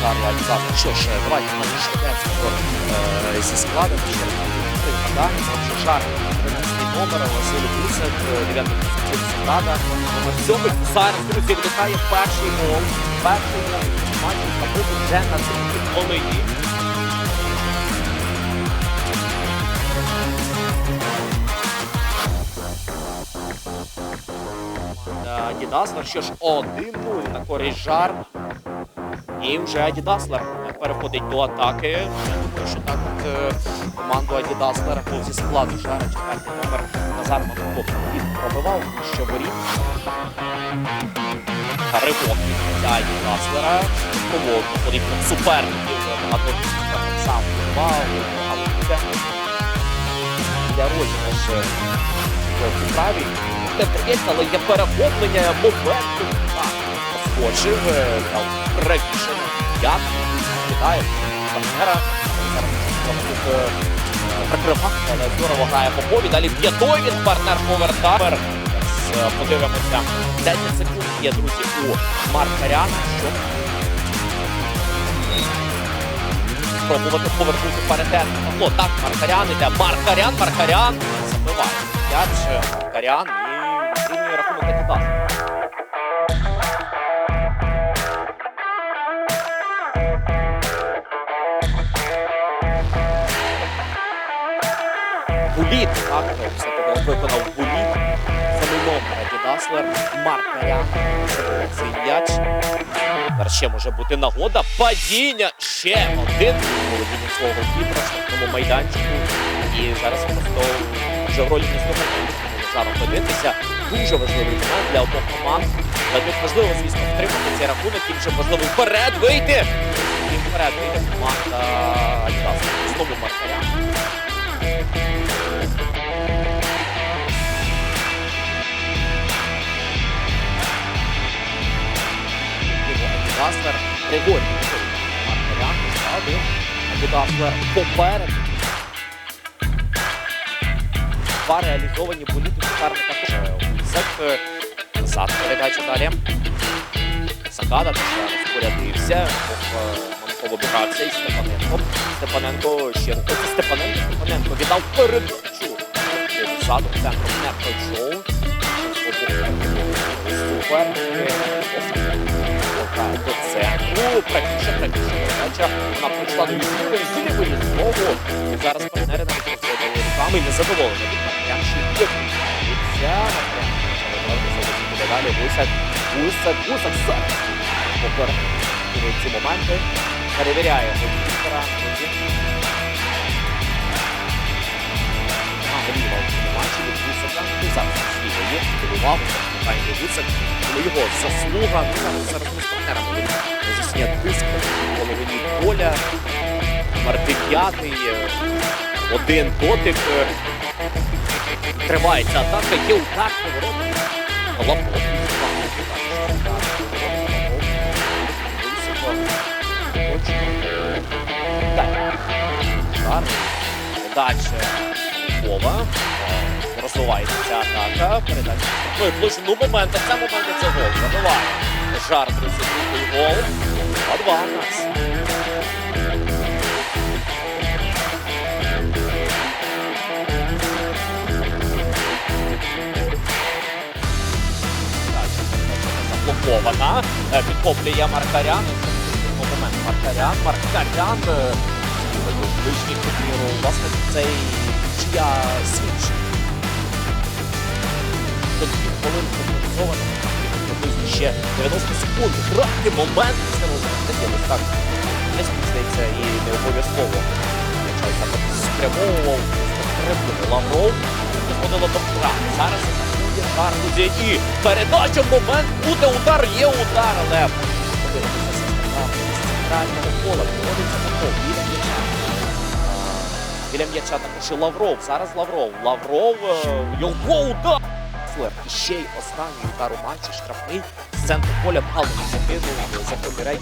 удару Альцафа. Що ж, давайте ми швиденько е, зі складом. Що Жар 13 номер, Василь Гусак, 9 позиція Сакада. Номер 7. Зараз, друзі, перший гол. Перший гол. Матч забути вже на цій хвилині. Адідаслер, що ж, 1-0 на користь жар. І вже Адідаслер переходить до атаки. Я думаю, що так от е, команду Адідаслера був зі складу жара. Четвертий номер Назар Манков він пробивав ще воріт. Ривок від Адідаслера. Проводно потрібно суперників. Багато суперник сам вбивав, але. Для розіграш в правій. Те приємно, але є перехоплення моменту. Так, Поскочив, е, правіше. Як кидає партнера. Тут е, але здорово грає по полі. Далі п'ятої він партнер повертає. Е, Подивимося. 10 секунд є, друзі, у Маркаряна, щоб спробувати повернути паритет. О, так, Маркарян іде. Маркарян, Маркарян забиває. М'яч, Маркарян і зрівнює рахунок Адідас. Буліт, так, все-таки виконав буліт. Адідаслер, Маркарян. Забиває цей м'яч. Тепер ще може бути нагода. Падіння. Ще один володіння свого кіпра штрафному майданчику. І зараз просто вже в ролі не зараз подивитися. Дуже важливий момент для обох команд. Для них важливо, звісно, втримати цей рахунок. І вже важливо вперед вийти. І вперед вийде команда Адідас. Знову Маркаря. Адідаслер Григорій. Адідаслер попереду. Два реалізовані політи суперника. Сек назад передача далі. Сакада теж розпорядився. Із Степаненком. Степаненко ще рухається. Степаненко. Степаненко віддав передачу. Ззаду центром не пройшов. Повертає до центру. Правіше, правіше передача. Вона прийшла до вісімки. Злівої знову. І зараз партнери навіть розводили руками і незадоволені партнерші. Виключається. Далі Гусак. Гусак, Гусак зараз. Попер ці моменти. Перевіряє голкіпера. А, голіва в матчі зараз слідує. Керував. Михайло Гусак. Коли його заслуга. Ну, зараз зараз тиск половині поля. Номер дев'ятий. Один дотик. Тривається атака, є удар поворот. Лапов. Передача Вова. Розвивається атака. Передача. Ну і площу, ну момент, це момент це гол. Забиває. Жар 32 гол. 2-2 у нас. заблокована. Е, Підхоплює Маркарян. Момент Маркарян. Маркарян. Ближній турніру. Власне, цей чия. Тут пів хвилин прогнозовано. Приблизно ще 90 секунд. Грати момент. Це таке ось так. Не здається і не обов'язково. Нехай так спрямовував. Підтримував Лавров. Доходило до втрати. Зараз буде удар у і передача момент. Буде удар, є удар, але подивимося з центрального поля. Проводиться такого біля м'яча. А, Біля м'яча також і Лавров. Зараз Лавров. Лавров. е, Його удар. І ще й останній удар у матчі штрафний з центру поля Павло закинув за рейс.